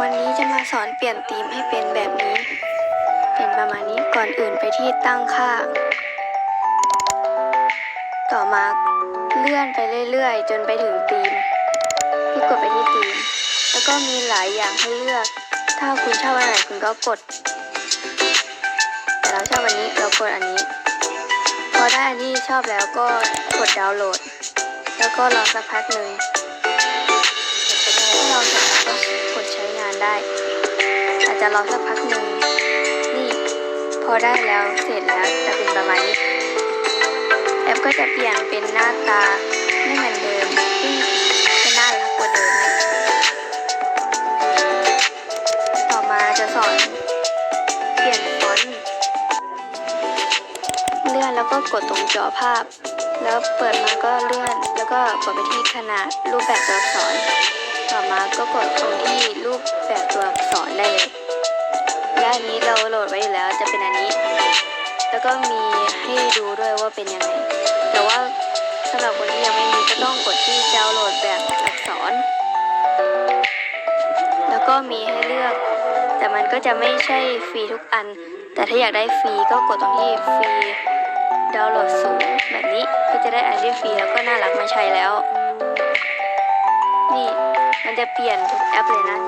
วันนี้จะมาสอนเปลี่ยนธีมให้เป็นแบบนี้ เป็นประมาณนี้ก่อนอื่นไปที่ตั้งค่า ต่อมาเลื่อนไปเรื่อยๆ จนไปถึงธีมพี่กดไปที่ธีม แล้วก็มีหลายอย่างให้เลือก ถ้าคุณชอบอันไหนคุณก็กด แต่เราชอบอันนี้เรากดอันนี้ พอได้อันที่ชอบแล้วก็กดดาวน์โหลด แล้วก็รอสักพักหนึ่ง ได้ อาจจะรอสักพักหนึ่งนี่พอได้แล้วเสร็จแล้วจะเป็นประมาณนี้แอปก็จะเปลี่ยนเป็นหน้าตาไม่เหมือนเดิมซึ่งจะน่ารักกว่าเดิมต่อมาจะสอนเปลี่ยนฟอนต์เลื่อนแล้วก็กดตรงจอภาพ แล้วเปิดมาก็เลื่อน แล้วก็กดไปที่ขนาดรูปแบบตัวอักษร ต่อมาก็กดตรงที่รูปแบบตัวอักษรได้เลยและอันนี้เราโหลดไว้อยู่แล้วจะเป็นอันนี้ แล้วก็มีให้ดูด้วยว่าเป็นยังไง แต่ว่าสำหรับคนที่ยังไม่มีก็ต้องกดที่ดาวน์โหลดแบบอักษร แล้วก็มีให้เลือก แต่มันก็จะไม่ใช่ฟรีทุกอัน แต่ถ้าอยากได้ฟรีก็กดตรงที่ฟรีดาวน์โหลดสูงแบบนี้ จะได้อันที่ฟรีแล้วก็น่ารักมาใช้แล้ว นี่มันจะเปลี่ยนทุกแอปเลยนะ